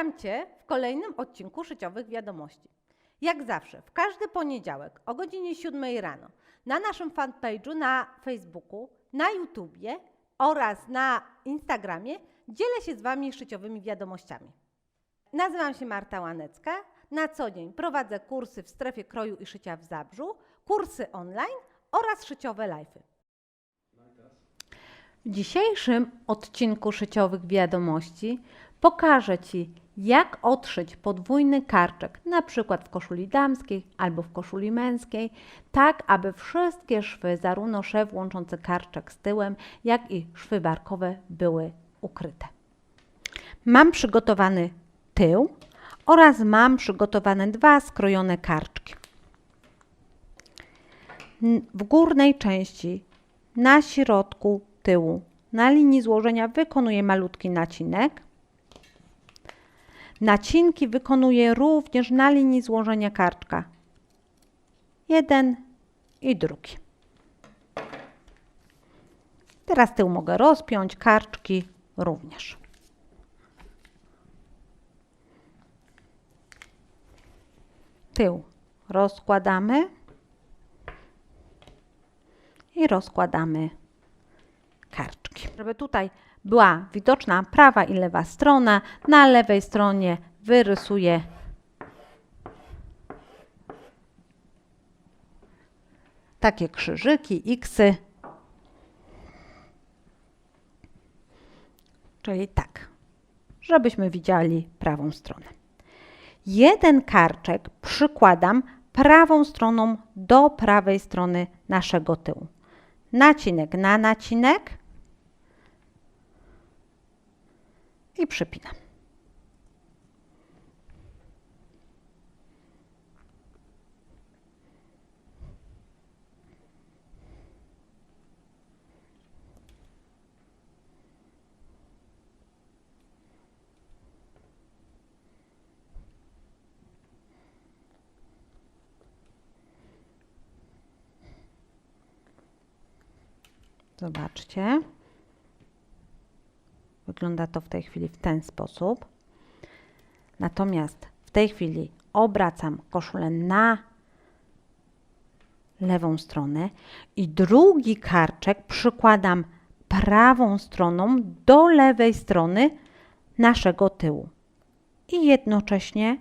Witam Cię w kolejnym odcinku Szyciowych Wiadomości. Jak zawsze, w każdy poniedziałek o godzinie 7 rano na naszym fanpage'u na Facebooku, na YouTubie oraz na Instagramie dzielę się z Wami szyciowymi wiadomościami. Nazywam się Marta Łanecka. Na co dzień prowadzę kursy w strefie kroju i szycia w Zabrzu, kursy online oraz szyciowe live'y. W dzisiejszym odcinku szyciowych wiadomości pokażę Ci, jak odszyć podwójny karczek, na przykład w koszuli damskiej albo w koszuli męskiej, tak aby wszystkie szwy, zarówno szef łączący karczek z tyłem, jak i szwy barkowe były ukryte. Mam przygotowany tył oraz mam przygotowane dwa skrojone karczki. W górnej części na środku tyłu na linii złożenia wykonuję malutki nacinek. Nacinki wykonuję również na linii złożenia karczka. Jeden i drugi. Teraz tył mogę rozpiąć, karczki również. Tył rozkładamy i rozkładamy karczki. Żeby tutaj była widoczna prawa i lewa strona, na lewej stronie wyrysuję takie krzyżyki, xy. Czyli tak, żebyśmy widzieli prawą stronę. Jeden karczek przykładam prawą stroną do prawej strony naszego tyłu. Nacinek na nacinek i przypinam. Zobaczcie. Wygląda to w tej chwili w ten sposób. Natomiast w tej chwili obracam koszulę na lewą stronę i drugi karczek przykładam prawą stroną do lewej strony naszego tyłu. I jednocześnie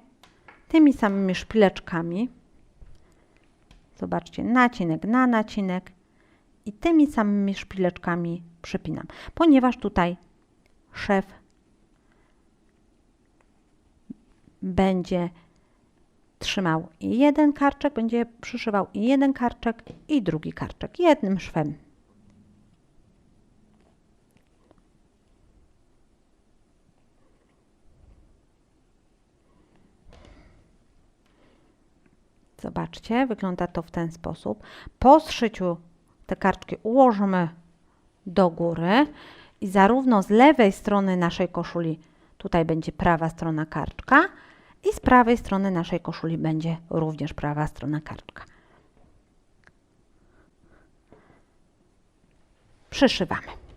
tymi samymi szpileczkami, zobaczcie, nacinek na nacinek i tymi samymi szpileczkami przypinam, ponieważ tutaj szef będzie trzymał jeden karczek, będzie przyszywał jeden karczek i drugi karczek jednym szwem. Zobaczcie, wygląda to w ten sposób. Po zszyciu te kartki ułożymy do góry i zarówno z lewej strony naszej koszuli tutaj będzie prawa strona karczka i z prawej strony naszej koszuli będzie również prawa strona karczka. Przyszywamy.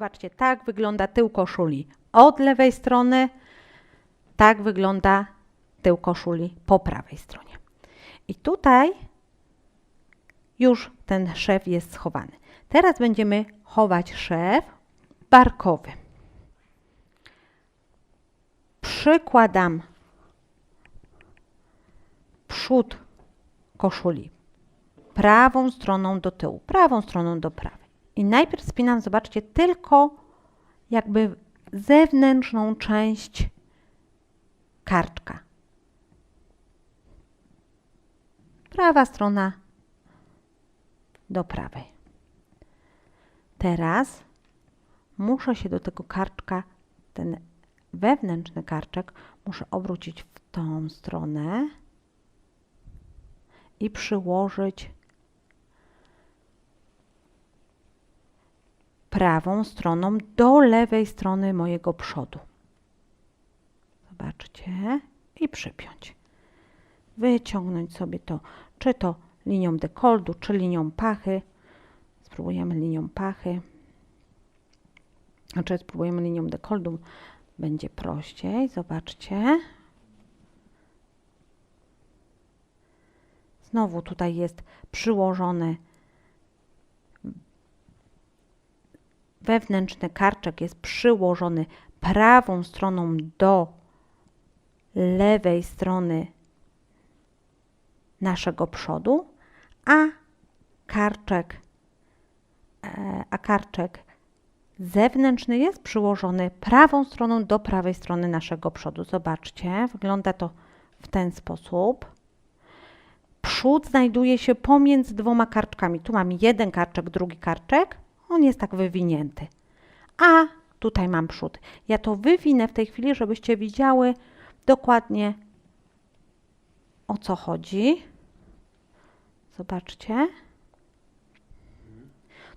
Zobaczcie, tak wygląda tył koszuli od lewej strony, tak wygląda tył koszuli po prawej stronie. I tutaj już ten szef jest schowany. Teraz będziemy chować szef barkowy. Przykładam przód koszuli prawą stroną do tyłu, prawą stroną do prawej. I najpierw spinam, zobaczcie, tylko jakby zewnętrzną część karczka. Prawa strona do prawej. Teraz muszę się do tego karczka, ten wewnętrzny karczek muszę obrócić w tą stronę i przyłożyć prawą stroną do lewej strony mojego przodu. Zobaczcie i przypiąć. Wyciągnąć sobie to, czy to linią dekoldu, czy linią pachy. Spróbujemy linią pachy. Znaczy spróbujemy linią dekoldu, będzie prościej. Zobaczcie. Znowu tutaj jest przyłożony wewnętrzny karczek jest przyłożony prawą stroną do lewej strony naszego przodu, a karczek, e, a karczek zewnętrzny jest przyłożony prawą stroną do prawej strony naszego przodu. Zobaczcie, wygląda to w ten sposób. Przód znajduje się pomiędzy dwoma karczkami. Tu mam jeden karczek, drugi karczek. On jest tak wywinięty. A tutaj mam przód. Ja to wywinę w tej chwili, żebyście widziały dokładnie o co chodzi. Zobaczcie.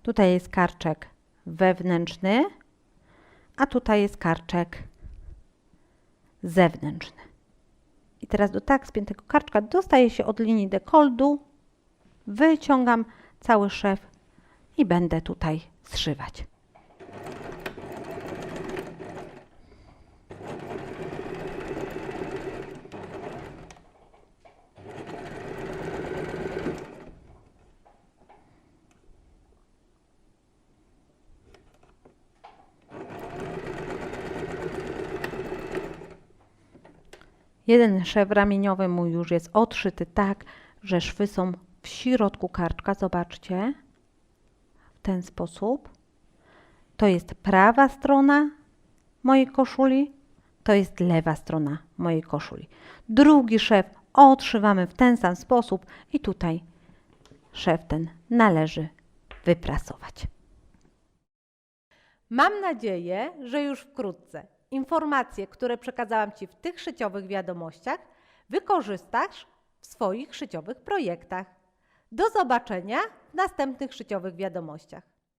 Tutaj jest karczek wewnętrzny, a tutaj jest karczek zewnętrzny. I teraz do tak spiętego karczka dostaję się od linii dekoldu, wyciągam cały szef i będę tutaj zszywać. Jeden szef ramieniowy mój już jest odszyty tak, że szwy są w środku karczka. Zobaczcie. Ten sposób. To jest prawa strona mojej koszuli, to jest lewa strona mojej koszuli. Drugi szef odszywamy w ten sam sposób i tutaj szef ten należy wyprasować. Mam nadzieję, że już wkrótce informacje, które przekazałam Ci w tych szyciowych wiadomościach, wykorzystasz w swoich szyciowych projektach. Do zobaczenia w następnych szyciowych wiadomościach.